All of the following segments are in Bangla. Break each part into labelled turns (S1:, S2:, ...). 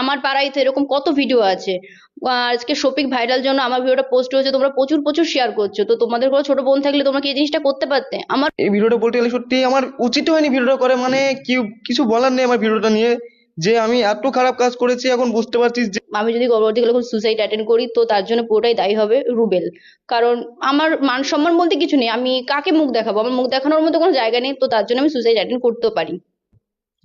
S1: আমার পাড়ায় তো এরকম কত ভিডিও আছে। আজকে শফিক ভাইরাল জন্য আমার ভিডিওটা পোস্ট হয়েছে তোমরা প্রচুর প্রচুর শেয়ার করছ। তো তোমাদের কোনো ছোট বোন থাকলে তোমরা কি এই জিনিসটা করতে পারতে? আমার
S2: এই ভিডিওটা বলতে গেলে সত্যি আমার উচিত হয়নি ভিডিওটা করে মানে কি কিছু বলার নেই আমার ভিডিওটা নিয়ে। যে আমি এত খারাপ কাজ করেছি এখন বুঝতে পারছি যে
S1: আমি যদি গর্ভবতী গেলে সুসাইড অ্যাটেন্ড করি তো তার জন্য পুরোটাই দায়ী হবে রুবেল। কারণ আমার মান সম্মান বলতে কিছু নেই আমি কাকে মুখ দেখাবো? আমার মুখ দেখানোর মতো কোনো জায়গা নেই তো তার জন্য আমি সুসাইড অ্যাটেন্ড করতেও পারি।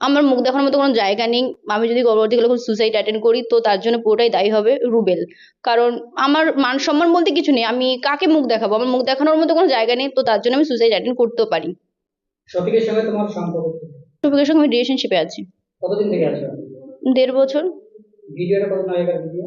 S1: আমার মুখ দেখানোর মতো কোনো জায়গা নেই। আমি যদি গর্ভবতী কোনো সুসাইড অ্যাটেন্ড করি তো তার জন্য পুরোটাই দায়ী হবে রুবেল। কারণ আমার মান সম্মান বলতে কিছু নেই। আমি কাকে মুখ দেখাবো? আমার মুখ দেখানোর মতো কোনো জায়গা নেই তো তার জন্য আমি সুসাইড অ্যাটেন্ড করতেও পারি।
S3: শফিকের সঙ্গে তোমার সম্পর্ক কি?
S1: শফিকের সঙ্গে আমি রিলেশনশিপে আছি।
S3: কতদিন থেকে আছো?
S1: দেড় বছর।
S3: ভিডিওটা কত আগেকার ভিডিও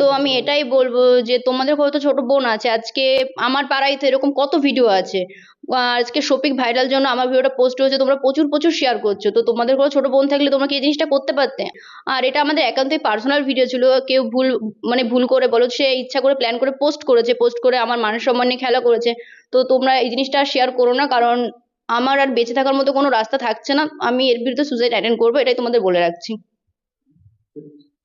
S1: তো আমি এটাই বলব যে তোমাদের হয়তো ছোট বোন আছে, আজকে আমার পাড়ায় তো এরকম কত ভিডিও আছে। আজকে শফিক ভাইরাল জন্য আমার ভিডিওটা পোস্ট হয়েছে, তোমরা প্রচুর প্রচুর শেয়ার করছ। তো তোমাদের কোনো ছোট বোন থাকলে তোমরা কি এই জিনিসটা করতে পারতে? আর এটা আমাদের একান্তই পার্সোনাল ভিডিও ছিল, কেউ ভুল মানে ভুল করে বলো, সে ইচ্ছা করে প্ল্যান করে পোস্ট করেছে পোস্ট করে আমার মান সম্মান নিয়ে খেলা করেছে। তো তোমরা এই জিনিসটা শেয়ার করো না, কারণ আমার আর বেঁচে থাকার মতো কোনো রাস্তা থাকছে না। আমি এর বিরুদ্ধে সুসাইড অ্যাটেন্ড করব, এটাই তোমাদের বলে রাখছি।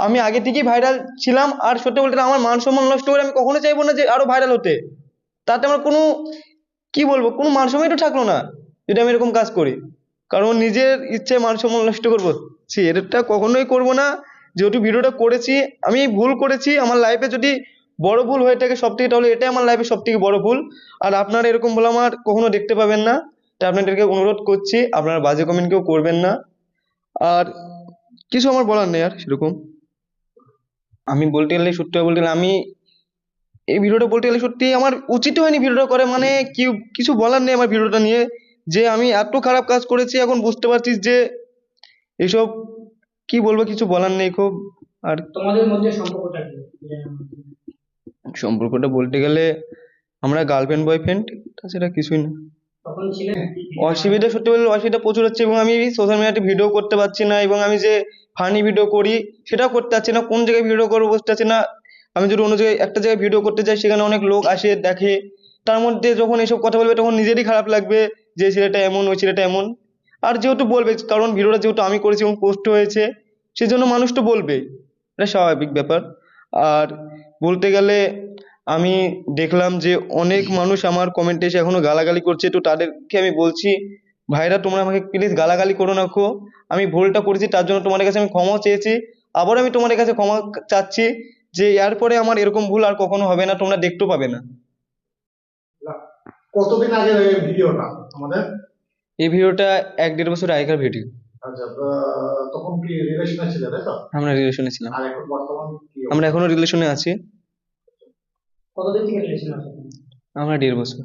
S2: আমি আগে থেকেই ভাইরাল ছিলাম, আর সত্যি বলতে আমার মান সম্মান নষ্ট করে আমি কখনো চাইব না যে আরও ভাইরাল হতে। তাতে আমার কোনো, কি বলব, কোনো মান সম্মানই তো থাকল না, যদি আমি এরকম কাজ করি। কারণ নিজের ইচ্ছে মান সম্মান নষ্ট করব সে এটা কখনোই করব না। যেহেতু ভিডিওটা করেছি, আমি ভুল করেছি, আমার লাইফে যদি বড় ভুল হয়ে থাকে সব থেকে, তাহলে এটাই আমার লাইফে সব থেকে বড় ভুল। আর আপনারা এরকম ভুল আমার কখনো দেখতে পাবেন না। তাই আপনাদেরকে অনুরোধ করছি, আপনারা বাজে কমেন্ট কেউ করবেন না। আর কিছু আমার বলার নেই আর, সেরকম। আমি বলতে গেলে সত্যি বলতে গেলে আমি এই ভিডিওটা বলতে গেলে সত্যি আমার উচিত হয়নি ভিডিওটা করে মানে কি কিছু বলার নেই আমার ভিডিওটা নিয়ে যে আমি এত খারাপ কাজ করেছি এখন বুঝতে পারছি যে এসব কি বলব কিছু বলার নেই খুব। আর
S3: তোমাদের মধ্যে সম্পর্কটা কি?
S2: সম্পর্কটা বলতে গেলে আমরা গার্লফ্রেন্ড বয়ফ্রেন্ড তাছাড়া কিছুই না। অসুবিধা সত্যি বলতে অসুবিধা প্রচুর হচ্ছে এবং আমি সোশ্যাল মিডিয়াতে ভিডিও করতে পারছি না এবং আমি যে ফানি ভিডিও করি, সেটাও করতে পারছি না, কোন জায়গায় ভিডিও করব বুঝতে পারছি না। আমি যদি অন্য জায়গায় একটা জায়গায় ভিডিও করতে যাই, সেখানে অনেক লোক আসে, দেখে। তার মধ্যে যখন এসব কথা বলবে, তখন নিজেরই খারাপ লাগবে যে, ছেলেটা এমন, ওই ছেলেটা এমন। আর যেহেতু বলবে, কারণ ভিডিওটা যেহেতু আমি করেছি এবং পোস্ট হয়েছে, সেজন্য মানুষ তো বলবে। এটা স্বাভাবিক ব্যাপার। আর বলতে গেলে, আমি দেখলাম যে, অনেক মানুষ আমার কমেন্টে এসে এখনও গালাগালি করছে, তো তাদেরকে আমি বলছি ভাইরা তোমরা আমাকে প্লিজ গালাগালি করো না খো আমি ভুলটা করেছি তার জন্য তোমাদের কাছে আমি ক্ষমাও চেয়েছি। আবার আমি তোমাদের কাছে ক্ষমা চাচ্ছি যে এরপরে আমার এরকম ভুল আর কখনো হবে না তোমরা দেখতেও পাবে না।
S4: কতদিন আগে ভিডিওটা আমাদের?
S2: এই ভিডিওটা এক দেড় বছর আগেকার ভিডিও।
S4: আচ্ছা তখন কি রিলেশনে ছিল তাই তো?
S2: আমরা রিলেশনে ছিলাম।
S4: আর এখন বর্তমান কি
S2: আমরা এখনও রিলেশনে আছি।
S3: কতদিন থেকে রিলেশন আছে?
S2: আমরা দেড় বছর।